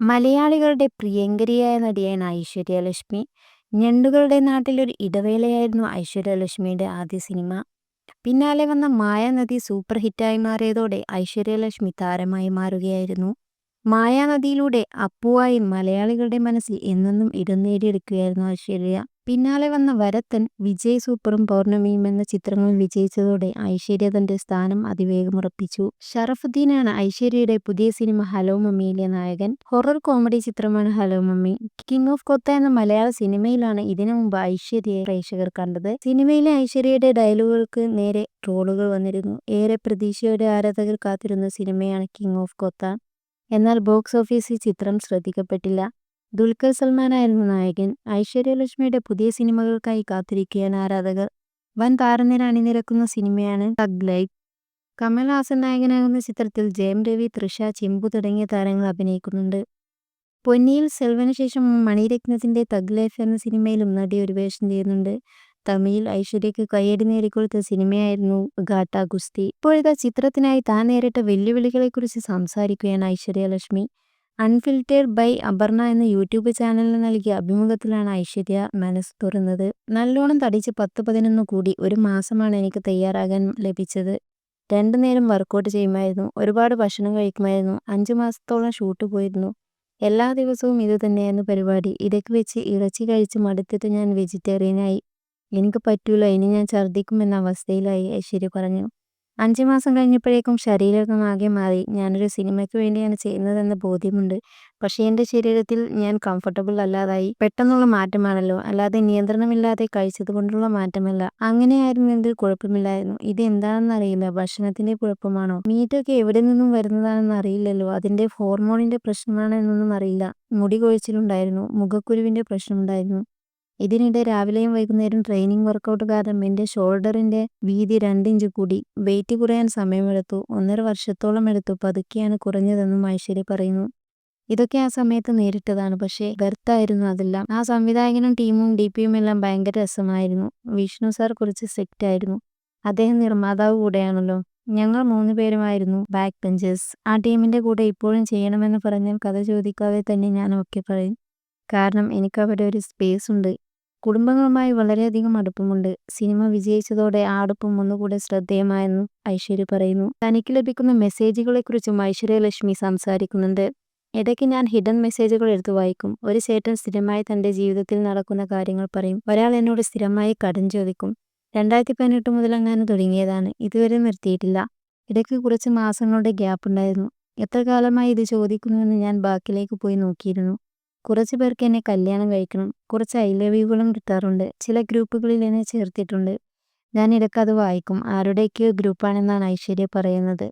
മലയാളികളുടെ പ്രിയങ്കരിയായ നടിയാണ് ഐശ്വര്യ ഐശ്വര്യലക്ഷ്മി ഞണ്ടുകളുടെ നാട്ടിലൊരു ഇടവേളയായിരുന്നു ഐശ്വര്യലക്ഷ്മിയുടെ ആദ്യ സിനിമ. പിന്നാലെ വന്ന മായാനദി സൂപ്പർ ഹിറ്റായി മാറിയതോടെ ഐശ്വര്യലക്ഷ്മി താരമായി മാറുകയായിരുന്നു. മായാനദിയിലൂടെ അപ്പുവായി മലയാളികളുടെ മനസ്സിൽ എന്നെന്നും ഇടം നേടിയെടുക്കുകയായിരുന്നു ഐശ്വര്യ. പിന്നാലെ വന്ന വരത്തൻ വിജയ് സൂപ്പറും പൗർണമിയും എന്ന ചിത്രങ്ങൾ വിജയിച്ചതോടെ ഐശ്വര്യ തന്റെ സ്ഥാനം അതിവേഗം ഉറപ്പിച്ചു ഷറഫുദ്ദീനാണ് ഐശ്വര്യയുടെ പുതിയ സിനിമ ഹലോ മമ്മിയിലെ നായകൻ. ഹൊറർ കോമഡി ചിത്രമാണ് hello mummy. King of Kotha എന്ന മലയാള സിനിമയിലാണ് ഇതിനു മുമ്പ് ഐശ്വര്യയെ പ്രേക്ഷകർ കണ്ടത്. സിനിമയിലെ ഐശ്വര്യയുടെ ഡയലോഗുകൾക്ക് നേരെ ട്രോളുകൾ വന്നിരുന്നു. ഏറെ പ്രതീക്ഷയോടെ ആരാധകർ കാത്തിരുന്ന സിനിമയാണ് കിങ് ഓഫ് കൊത്ത. എന്നാൽ ബോക്സ് ഓഫീസിൽ ചിത്രം ശ്രദ്ധിക്കപ്പെട്ടില്ല. ദുൽഖർ സൽമാനായിരുന്നു നായകൻ. ഐശ്വര്യലക്ഷ്മിയുടെ പുതിയ സിനിമകൾക്കായി കാത്തിരിക്കുകയാണ് ആരാധകർ. വൻ താരനിര അണിനിരക്കുന്ന സിനിമയാണ് തഗ് ലൈഫ്. കമൽഹാസൻ നായകനാകുന്ന ചിത്രത്തിൽ ജയം രവി തൃഷ ചിമ്പു തുടങ്ങിയ താരങ്ങൾ അഭിനയിക്കുന്നുണ്ട്. പൊന്നിയിൽ സെൽവന് ശേഷം മണിരത്നത്തിന്റെ തഗ് ലൈഫ് എന്ന സിനിമയിലും നടി ഒരു വേഷം ചെയ്യുന്നുണ്ട്. തമിഴിൽ ഐശ്വര്യയ്ക്ക് കയ്യടി നേടിക്കൊടുത്ത സിനിമയായിരുന്നു ഗാട്ട ഗുസ്തി. ഇപ്പോഴത്തെ ചിത്രത്തിനായി താൻ നേരിട്ട വെല്ലുവിളികളെക്കുറിച്ച് സംസാരിക്കുകയാണ് ഐശ്വര്യലക്ഷ്മി അൺഫിൽറ്റേഡ് ബൈ അപർണ എന്ന യൂട്യൂബ് ചാനലിന് നൽകിയ അഭിമുഖത്തിലാണ് ഐശ്വര്യ മനസ്സ് തുറന്നത്. നല്ലോണം തടിച്ച് പത്ത് പതിനൊന്ന് കൂടി ഒരു മാസമാണ് എനിക്ക് തയ്യാറാകാൻ ലഭിച്ചത്. രണ്ടു നേരം വർക്കൗട്ട് ചെയ്യുമായിരുന്നു. ഒരുപാട് ഭക്ഷണം കഴിക്കുമായിരുന്നു. അഞ്ച് മാസത്തോളം ഷൂട്ട് പോയിരുന്നു. എല്ലാ ദിവസവും ഇത് തന്നെയായിരുന്നു പരിപാടി. ഇടയ്ക്ക് വെച്ച് ഇറച്ചി കഴിച്ച് മടുത്തിട്ട് ഞാൻ വെജിറ്റേറിയനായി. എനിക്ക് പറ്റൂല. ഇനി ഞാൻ ഛർദ്ദിക്കുമെന്ന അവസ്ഥയിലായി ഐശ്വര്യ പറഞ്ഞു. അഞ്ചു മാസം കഴിഞ്ഞപ്പോഴേക്കും ശരീരം ആകെ മാറി. ഞാനൊരു സിനിമയ്ക്ക് വേണ്ടിയാണ് ചെയ്യുന്നതെന്ന ബോധ്യമുണ്ട്. പക്ഷേ എന്റെ ശരീരത്തിൽ ഞാൻ കംഫർട്ടബിൾ അല്ലാതായി. പെട്ടെന്നുള്ള മാറ്റമാണല്ലോ. അല്ലാതെ നിയന്ത്രണമില്ലാതെ കഴിച്ചത് കൊണ്ടുള്ള മാറ്റമല്ല. അങ്ങനെയായിരുന്നെങ്കിൽ കുഴപ്പമില്ലായിരുന്നു. ഇത് എന്താണെന്ന് അറിയില്ല. ഭക്ഷണത്തിന്റെ കുഴപ്പമാണോ? മീറ്റൊക്കെ എവിടെ നിന്നും വരുന്നതാണെന്ന് അറിയില്ലല്ലോ. അതിന്റെ ഹോർമോണിന്റെ പ്രശ്നമാണോ എന്നൊന്നും അറിയില്ല. മുടി കൊഴിച്ചിലുണ്ടായിരുന്നു. മുഖക്കുരുവിന്റെ പ്രശ്നമുണ്ടായിരുന്നു. ഇതിനിടെ രാവിലെയും വൈകുന്നേരം ട്രെയിനിങ് വർക്കൗട്ട് കാരണം എന്റെ ഷോൾഡറിന്റെ വീതി രണ്ടിഞ്ച് കൂടി വെയിറ്റ് കുറയാൻ സമയമെടുത്തു. ഒന്നര വർഷത്തോളം എടുത്തു. പതുക്കെയാണ് കുറഞ്ഞതെന്നും ഐശ്വര്യ പറയുന്നു. ഇതൊക്കെ ആ സമയത്ത് നേരിട്ടതാണ്. പക്ഷേ ബെർത്തായിരുന്നു അതെല്ലാം. ആ സംവിധായകനും ടീമും ഡി പിയും എല്ലാം ഭയങ്കര രസമായിരുന്നു. വിഷ്ണു സാർ കുറച്ച് സെറ്റ് ആയിരുന്നു. അദ്ദേഹം നിർമ്മാതാവ് കൂടെയാണല്ലോ. ഞങ്ങൾ മൂന്ന് പേരുമായിരുന്നു ബാക്ക് ബെഞ്ചേഴ്സ് ആ ടീമിന്റെ കൂടെ ഇപ്പോഴും ചെയ്യണമെന്ന് പറഞ്ഞാൽ കഥ ചോദിക്കാതെ തന്നെ ഞാൻ ഓക്കെ പറയും. കാരണം എനിക്ക് അവിടെ ഒരു സ്പേസ് ഉണ്ട്. കുടുംബങ്ങളുമായി വളരെയധികം അടുപ്പമുണ്ട്. സിനിമ വിജയിച്ചതോടെ ആ അടുപ്പം ഒന്നുകൂടെ ശ്രദ്ധേയമായെന്ന് ഐശ്വര്യ പറയുന്നു. തനിക്ക് ലഭിക്കുന്ന മെസ്സേജുകളെക്കുറിച്ചും ഐശ്വര്യലക്ഷ്മി സംസാരിക്കുന്നുണ്ട്. ഇടയ്ക്ക് ഞാൻ ഹിഡൻ മെസ്സേജുകൾ എടുത്തു വായിക്കും. ഒരു ചേട്ടൻ സ്ഥിരമായി തന്റെ ജീവിതത്തിൽ നടക്കുന്ന കാര്യങ്ങൾ പറയും. ഒരാൾ എന്നോട് സ്ഥിരമായി കടം ചോദിക്കും. രണ്ടായിരത്തി പതിനെട്ട് മുതൽ അങ്ങനെ തുടങ്ങിയതാണ്. ഇതുവരെ നിർത്തിയിട്ടില്ല. ഇടയ്ക്ക് കുറച്ച് മാസങ്ങളുടെ ഗ്യാപ്പ് ഉണ്ടായിരുന്നു എത്ര കാലമായി ഇത് ചോദിക്കുന്നുവെന്ന് ഞാൻ ബാക്കിലേക്ക് പോയി നോക്കിയിരുന്നു. കുറച്ച് പേർക്ക് എന്നെ കല്യാണം കഴിക്കണം കുറച്ച് ഐ ലവ് യുകളും കിട്ടാറുണ്ട്. ചില ഗ്രൂപ്പുകളിൽ എന്നെ ചേർത്തിട്ടുണ്ട്. ഞാൻ ഇടയ്ക്ക് അത് വായിക്കും. ആരുടെയൊക്കെയോ ഗ്രൂപ്പാണെന്നാണ് ഐശ്വര്യ പറയുന്നത്.